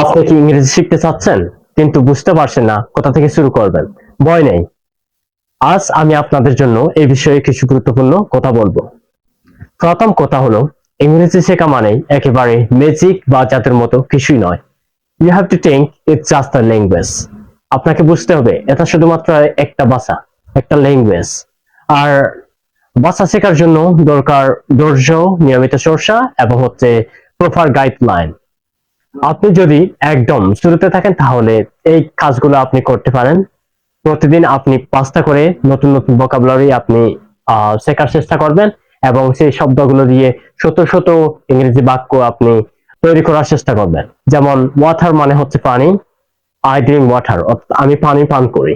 আপনি কি ইংরেজি শিখতে চাচ্ছেন? কিন্তু বুঝতে পারছেন না, কোথা থেকে শুরু করবেন? ভয় নেই। আজ আমি আপনাদের জন্য এই বিষয়ে কিছু গুরুত্বপূর্ণ কথা বলব। প্রথম কথা হলো, ইংরেজি শেখা মানে একেবারে ম্যাজিক বা জাতের মতো কিছুই নয়। You have to think it's just a language আপনাকে বুঝতে হবে, এটা শুধুমাত্র একটা ভাষা, একটা ল্যাঙ্গুয়েজ আর ভাষা শেখার জন্য দরকার ধৈর্য, নিয়মিত চর্চা এবং হচ্ছে প্রপার গাইডলাইন আপনি যদি একদম শুরুতে থাকেন, তাহলে এই কাজগুলো আপনি করতে পারেন। প্রতিদিন আপনি পাঁচটা করে নতুন নতুন ভোকাবুলারি আপনি শেখার চেষ্টা করবেন এবং সেই শব্দগুলো দিয়ে শত শত ইংরেজি বাক্য আপনি তৈরি করার চেষ্টা করবেন। যেমন ওয়াটার মানে হচ্ছে পানি আই ড্রিঙ্ক ওয়াটার আমি পানি পান করি।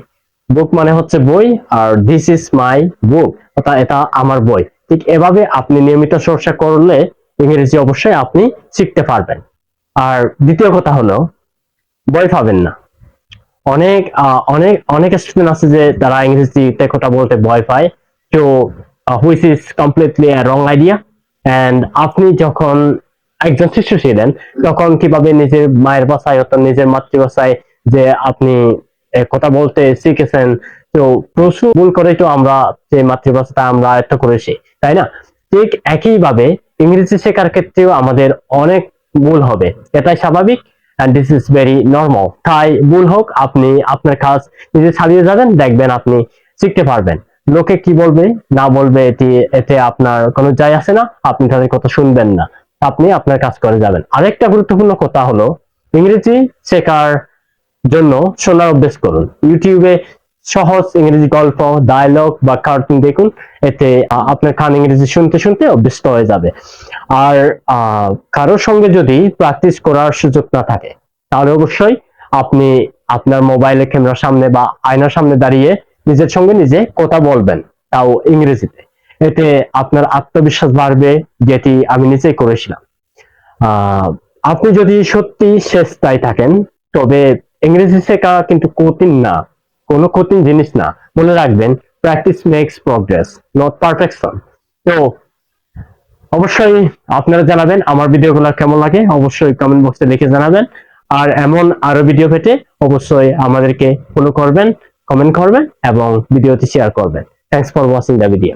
বুক মানে হচ্ছে বই, আর দিস ইজ মাই বুক অর্থাৎ এটা আমার বই। ঠিক এভাবে আপনি নিয়মিত চর্চা করলে ইংরেজি অবশ্যই আপনি শিখতে পারবেন। আর দ্বিতীয় কথা হলো বই পাবেন না। অনেক অনেক অনেক স্টুডেন্ট আছে যে তারা ইংরেজিতে কথা বলতে ভয় পায়। তো which is completely wrong idea and আপনি যখন একজন শিশু ছিলেন তখন কীভাবে নিজের মায়ের ভাষায় অর্থাৎ নিজের মাতৃভাষায় যে আপনি কথা বলতে শিখেছেন, তো প্রচুর ভুল করে তো আমরা যে মাতৃভাষাটা আমরা আয়ত্ত করেছি, তাই না? ঠিক একইভাবে ইংরেজি শেখার ক্ষেত্রেও আমাদের অনেক ভুল হবে। এটাই স্বাভাবিক and this is very normal তাই ভুল হোক, আপনি আপনার কাজ নিজে চালিয়ে যাবেন, দেখবেন আপনি শিখতে পারবেন। লোকে কি বলবে? না বলবে এটি, এতে আপনার কোনো যায় আসে না, আপনি তাদের কথা শুনবেন না। আপনি আপনার কাজ করে যাবেন। আরেকটা গুরুত্বপূর্ণ কথা হলো, ইংরেজি শেখার জন্য শোনার অভ্যেস করুন। ইউটিউবে সহজ ইংরেজি গল্প ডায়লগ বা কার্টুন দেখুন, এতে আপনার কান ইংরেজি শুনতে শুনতে অভ্যস্ত হয়ে যাবে। আর কারোর সঙ্গে যদি প্র্যাকটিস করার সুযোগ না থাকে, তাহলে অবশ্যই আপনি আপনার মোবাইলের ক্যামেরার সামনে বা আয়নার সামনে দাঁড়িয়ে নিজের সঙ্গে নিজে কথা বলবেন, তাও ইংরেজিতে। এতে আপনার আত্মবিশ্বাস বাড়বে, যেটি আমি নিজেই করেছিলাম। আপনি যদি সত্যি শেষটাই থাকেন, তবে ইংরেজি শেখা কিন্তু কঠিন না। কোনো কঠিন জিনিস না। মনে রাখবেন practice makes progress not perfection তো, অবশ্যই আপনারা জানাবেন আমার ভিডিওগুলো কেমন লাগে, অবশ্যই কমেন্ট বক্সে লিখে জানাবেন। আর এমন আরও ভিডিও পেতে অবশ্যই আমাদেরকে ফলো করবেন কমেন্ট করবেন এবং ভিডিওটি শেয়ার করবেন। Thanks for watching the video